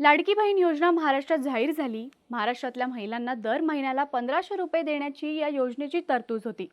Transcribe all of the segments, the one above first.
लाडकी बहीण योजना महाराष्ट्रात जाहीर झाली. महाराष्ट्रातल्या महिलांना दर महिन्याला पंधराशे रुपये देण्याची या योजनेची तरतूद होती.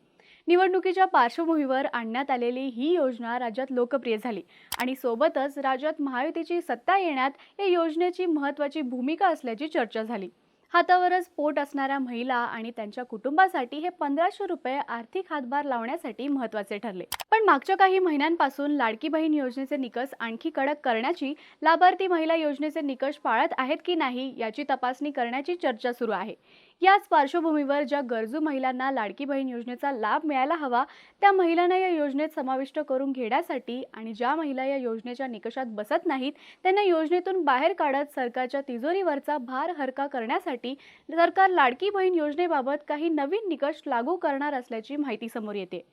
निवडणुकीच्या पार्श्वभूमीवर आणण्यात आलेली ही योजना राज्यात लोकप्रिय झाली आणि सोबतच राज्यात महायुतीची सत्ता येण्यात या योजनेची महत्त्वाची भूमिका असल्याची चर्चा झाली. हातावरच पोट असणाऱ्या महिला आणि त्यांच्या कुटुंबासाठी हे पंधराशे रुपये आर्थिक हातभार लावण्यासाठी महत्त्वाचे ठरले. पण मागच्या काही महिन्यांपासून लाडकी बहीण योजनेचे निकष आणखी कडक करण्याची लाभार्थी महिला योजनेचे निकष पाळत आहेत की नाही याची तपासणी करण्याची चर्चा सुरू आहे. याच पार्श्वभूमीवर ज्या गरजू महिलांना लाडकी बहीण योजनेचा लाभ मिळायला हवा त्या महिलांना या योजनेत समाविष्ट करून घेण्यासाठी आणि ज्या महिला या योजनेच्या निकषात बसत नाहीत त्यांना योजनेतून बाहेर काढत सरकारच्या तिजोरीवरचा भार हरका करण्यासाठी सरकार लाडकी बहीण योजनेबाबत काही नवीन निकष लागू करणार असल्याची माहिती समोर येते.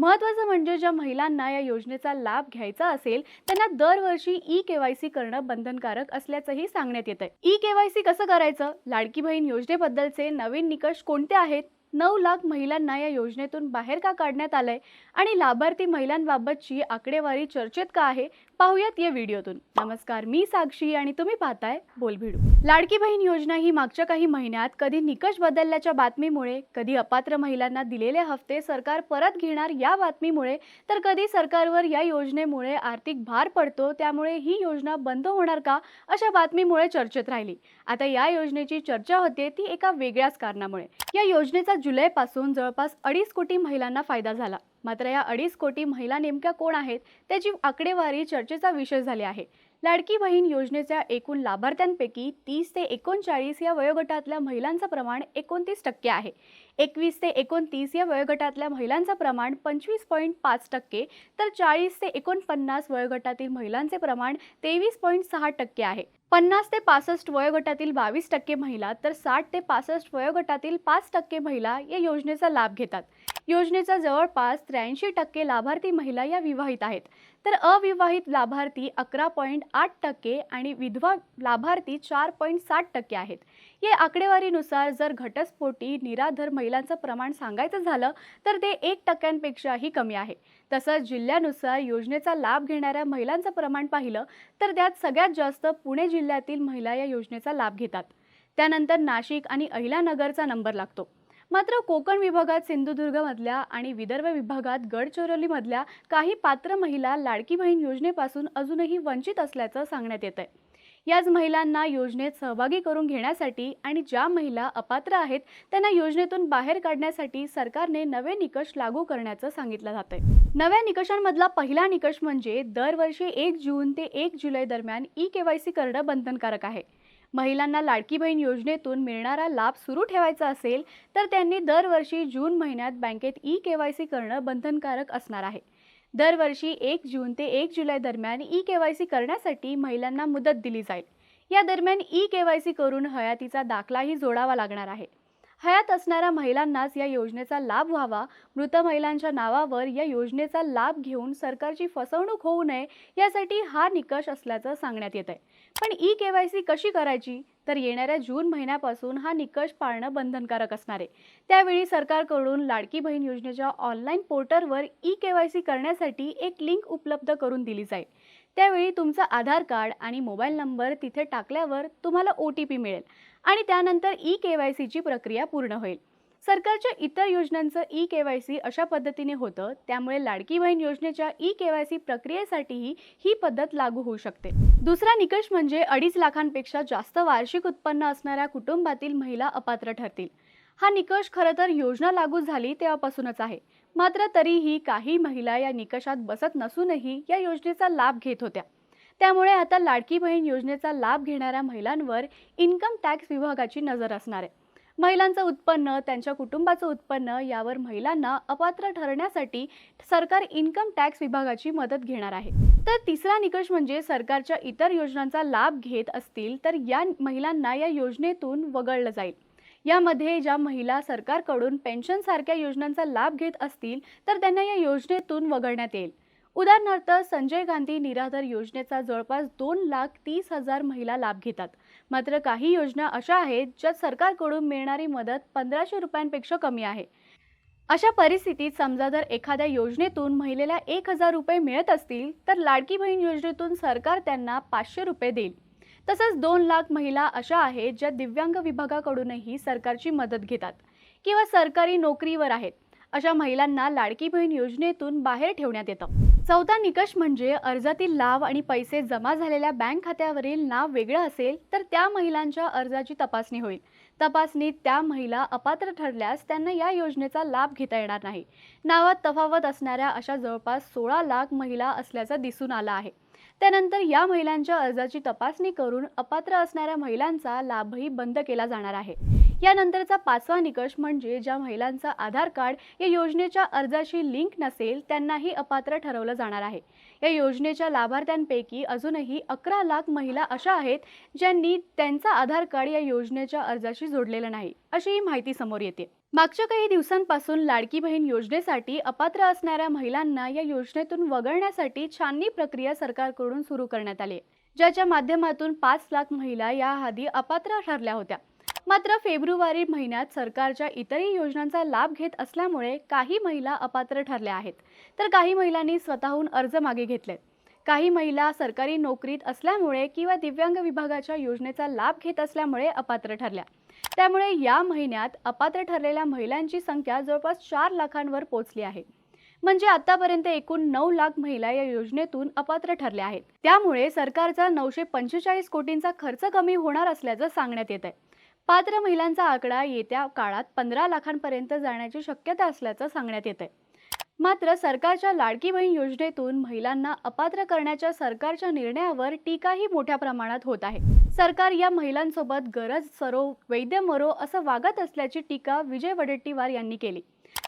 महत्त्वाचं म्हणजे ज्या महिलांना या योजनेचा लाभ घ्यायचा असेल त्यांना दरवर्षी ई केवायसी करणं बंधनकारक असल्याचंही सांगण्यात येत आहे ई केवायसी कसं करायचं? लाडकी बहीण योजनेबद्दलचे नवीन निकष कोणते आहेत? नऊ लाख महिलांना या योजनेतून बाहेर का काढण्यात आलंय? आणि लाभार्थी महिलांबाबतची आकडेवारी चर्चेत का आहे? पाहूयात या व्हिडिओतून. नमस्कार मी साक्षी आणि तुम्ही पाहताय बोलभिडू. लाडकी बहीण योजना ही मागच्या काही महिन्यात कधी निकष बदलल्याच्या बातमीमुळे कधी अपात्र महिलांना दिलेले हफ्ते सरकार परत घेणार या बातमीमुळे तर कधी सरकारवर या योजनेमुळे आर्थिक भार पडतो त्यामुळे ही योजना बंद होणार का अशा बातमीमुळे चर्चेत राहिली. आता या योजनेची चर्चा होते ती एका वेगळ्याच कारणामुळे. या योजनेचा जुलैपासून जवळपास अडीच कोटी महिलांना फायदा झाला. मात्र या अडीच कोटी महिला नेमक्या कोण आहेत त्याची आकडेवारी चर्चेचा विषय झाली आहे. लाडकी बहीण योजनेच्या एकूण लाभार्थ्यांपैकी तीस ते एकोणचाळीस या वयोगटातल्या महिलांचं प्रमाण एकोणतीस टक्के आहे. एकवीस ते एकोणतीस या वयोगटातल्या महिलांचं प्रमाण पंचवीस पॉईंट पाच टक्के तर चाळीस ते एकोणपन्नास वयोगटातील महिलांचे प्रमाण तेवीस पॉईंट सहा टक्के आहे. पन्नास ते पासष्ट वयोगटातील बावीस टक्के महिला तर साठ ते पासष्ट वयोगटातील पाच टक्के महिला या योजनेचा लाभ घेतात. योजनेचा जवळपास त्र्याऐंशी टक्के लाभार्थी महिला या विवाहित आहेत. तर अविवाहित लाभार्थी अकरा पॉईंट आठ टक्के आणि विधवा लाभार्थी चार पॉईंट साठ टक्के आहेत. या आकडेवारीनुसार जर घटस्फोटी निराधर महिलांचं प्रमाण सांगायचं झालं तर ते एक टक्क्यांपेक्षाही कमी आहे. तसंच जिल्ह्यानुसार योजनेचा लाभ घेणाऱ्या महिलांचं प्रमाण पाहिलं तर त्यात सगळ्यात जास्त पुणे जिल्ह्यातील महिला या योजनेचा लाभ घेतात. त्यानंतर नाशिक आणि अहिल्यानगरचा नंबर लागतो. मात्र कोकण विभागात सिंधुदुर्गमधल्या आणि विदर्भ विभागात गडचिरोलीमधल्या काही पात्र महिला लाडकी बहीण योजनेपासून अजूनही वंचित असल्याचं सांगण्यात येत आहे याच महिलांना योजनेत सहभागी करून घेण्यासाठी आणि ज्या महिला अपात्र आहेत त्यांना योजनेतून बाहेर काढण्यासाठी सरकारने नवे निकष लागू करण्याचं सांगितलं जात आहे नव्या निकषांमधला पहिला निकष म्हणजे दरवर्षी एक जून ते एक जुलै दरम्यान ई केवायसी करणं बंधनकारक आहे. महिलांना लाडकी बहीण योजनेतून मिळणारा लाभ सुरू ठेवायचा असेल तर त्यांनी दरवर्षी जून महिन्यात बँकेत ई के वाय सी करणं बंधनकारक असणार आहे. दरवर्षी एक जून ते एक जुलै दरम्यान ई के वाय सी करण्यासाठी महिलांना मुदत दिली जाईल. या दरम्यान ई के वाय सी करून हयातीचा दाखलाही जोडावा लागणार आहे. हयात असणाऱ्या महिलांनाच या योजनेचा लाभ व्हावा. मृत महिलांच्या नावावर या योजनेचा लाभ घेऊन सरकारची फसवणूक होऊ नये यासाठी हा निकष असल्याचं सांगण्यात येत आहे पण ई के वाय सी कशी करायची? तर येणाऱ्या जून महिन्यापासून हा निकष पाळणं बंधनकारक असणार आहे. त्यावेळी सरकारकडून लाडकी बहीण योजनेच्या ऑनलाईन पोर्टलवर ई के वाय सी करण्यासाठी एक लिंक उपलब्ध करून दिली जाईल. त्यावेळी तुमचं आधार कार्ड आणि मोबाईल नंबर तिथे टाकल्यावर तुम्हाला ओ टी पी मिळेल. आणि त्यानंतर ई के वाय सीची प्रक्रिया पूर्ण होईल. सरकारच्या इतर योजनांचं ई के वाय सी अशा पद्धतीने होतं त्यामुळे लाडकी बहीण योजनेच्या ई के वाय सी प्रक्रियेसाठीही ही पद्धत लागू होऊ शकते. दुसरा निकष म्हणजे अडीच लाखांपेक्षा जास्त वार्षिक उत्पन्न असणाऱ्या कुटुंबातील महिला अपात्र ठरतील. हा निकष खरं तर योजना लागू झाली तेव्हापासूनच आहे. मात्र तरीही काही महिला या निकषात बसत नसूनही या योजनेचा लाभ घेत होत्या. त्यामुळे आता लाडकी बहीण योजनेचा लाभ घेणाऱ्या महिलांवर इन्कम टॅक्स विभागाची नजर असणार आहे. महिलांचं उत्पन्न त्यांच्या कुटुंबाचं उत्पन्न यावर महिलांना अपात्र ठरण्यासाठी सरकार इन्कम टॅक्स विभागाची मदत घेणार आहे. तर तिसरा निकष म्हणजे सरकारच्या इतर योजनांचा लाभ घेत असतील तर या महिलांना या योजनेतून वगळलं जाईल. यामध्ये ज्या महिला सरकारकडून पेन्शनसारख्या योजनांचा लाभ घेत असतील तर त्यांना या योजनेतून वगळण्यात येईल. उदाहरणार्थ संजय गांधी निराधार योजनेचा जवळपास दोन लाख तीस हजार महिला लाभ घेतात. मात्र काही योजना अशा आहेत ज्यात सरकारकडून मिळणारी मदत पंधराशे रुपयांपेक्षा कमी आहे. अशा परिस्थितीत समजा जर एखाद्या योजनेतून महिलेला एक हजार रुपये मिळत असतील तर लाडकी बहीण योजनेतून सरकार त्यांना पाचशे रुपये देईल. तसंच दोन लाख महिला अशा आहेत ज्या दिव्यांग विभागाकडूनही सरकारची मदत घेतात किंवा सरकारी नोकरीवर आहेत. अशा महिलांना लाडकी बहीण योजनेतून बाहेर ठेवण्यात येतं. चौथा निकष म्हणजे अर्जातील लाभ आणि पैसे जमा झालेल्या बँक खात्यावरील नाव वेगळं असेल तर त्या महिलांच्या अर्जाची तपासणी होईल. तपासणीत त्या महिला अपात्र ठरल्यास त्यांना या योजनेचा लाभ घेता येणार नाही. नावात तफावत असणाऱ्या अशा जवळपास सोळा लाख महिला असल्याचं दिसून आलं आहे. त्यानंतर या महिलांच्या अर्जाची तपासणी करून अपात्र असणाऱ्या महिलांचा लाभही बंद केला जाणार आहे. यानंतरचा पाचवा निकष म्हणजे ज्या महिलांचं आधार कार्ड या योजनेच्या अर्जाशी लिंक नसेल त्यांनाही अपात्र ठरवलं जाणार आहे. या योजनेच्या लाभार्थ्यांपैकी अजूनही अकरा लाख महिला अशा आहेत ज्यांनी त्यांचा आधार कार्ड या योजनेच्या अर्जाशी जोडलेलं नाही अशी ही माहिती समोर येते. मागच्या काही दिवसांपासून लाडकी बहीण योजनेसाठी अपात्र असणाऱ्या महिलांना या योजनेतून वगळण्यासाठी छाननी प्रक्रिया सरकारकडून सुरू करण्यात आली. आहे, ज्याच्या माध्यमातून पाच लाख महिला याआधी अपात्र ठरल्या होत्या. मात्र फेब्रुवारी महिन्यात सरकारच्या इतरही योजनांचा लाभ घेत असल्यामुळे काही महिला अपात्र ठरल्या आहेत. तर काही महिलांनी स्वतःहून अर्ज मागे घेतलेत काही महिला सरकारी नोकरीत असल्यामुळे किंवा दिव्यांग विभागाच्या योजनेचा लाभ घेत असल्यामुळे अपात्र ठरल्या. त्यामुळे या महिन्यात अपात्र ठरलेल्या महिलांची संख्या जवळपास चार लाखांवर पोहोचली आहे. म्हणजे आतापर्यंत एकूण नऊ लाख महिला या योजनेतून अपात्र ठरल्या आहेत. त्यामुळे सरकारचा नऊशे पंचेचाळीस कोटींचा खर्च कमी होणार असल्याचं सांगण्यात येत आहे पात्र महिलांचा आकडा येत्या काळात पंधरा लाखांपर्यंत जाण्याची शक्यता असल्याचं सांगण्यात येत आहे मात्र सरकारच्या लाडकी बहीण योजनेतून महिलांना अपात्र करण्याच्या सरकारच्या निर्णयावर टीकाही मोठ्या प्रमाणात होत आहे. सरकार या महिलांसोबत गरज सरो वैद्य मरो असं वागत असल्याची टीका विजय वडेट्टीवार यांनी केली.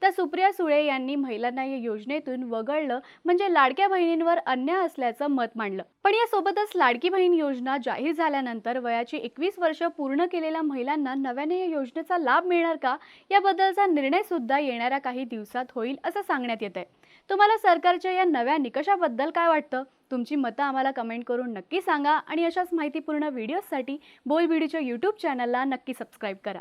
तर सुप्रिया सुळे यांनी महिलांना या योजनेतून वगळलं म्हणजे लाडक्या बहिणींवर अन्याय असल्याचं मत मांडलं. पण यासोबतच लाडकी बहीण योजना जाहीर झाल्यानंतर वयाची एकवीस वर्ष पूर्ण केलेल्या महिलांना नव्याने या योजनेचा लाभ मिळणार का? याबद्दलचा निर्णय सुद्धा येणाऱ्या काही दिवसात होईल असं सांगण्यात येत आहे तुम्हाला सरकारच्या या नव्या निकषाबद्दल काय वाटतं? तुमची मतं आम्हाला कमेंट करून नक्की सांगा आणि अशाच माहितीपूर्ण व्हिडिओजसाठी बोल व्हिडिओच्या यूट्यूब चॅनलला नक्की सबस्क्राईब करा.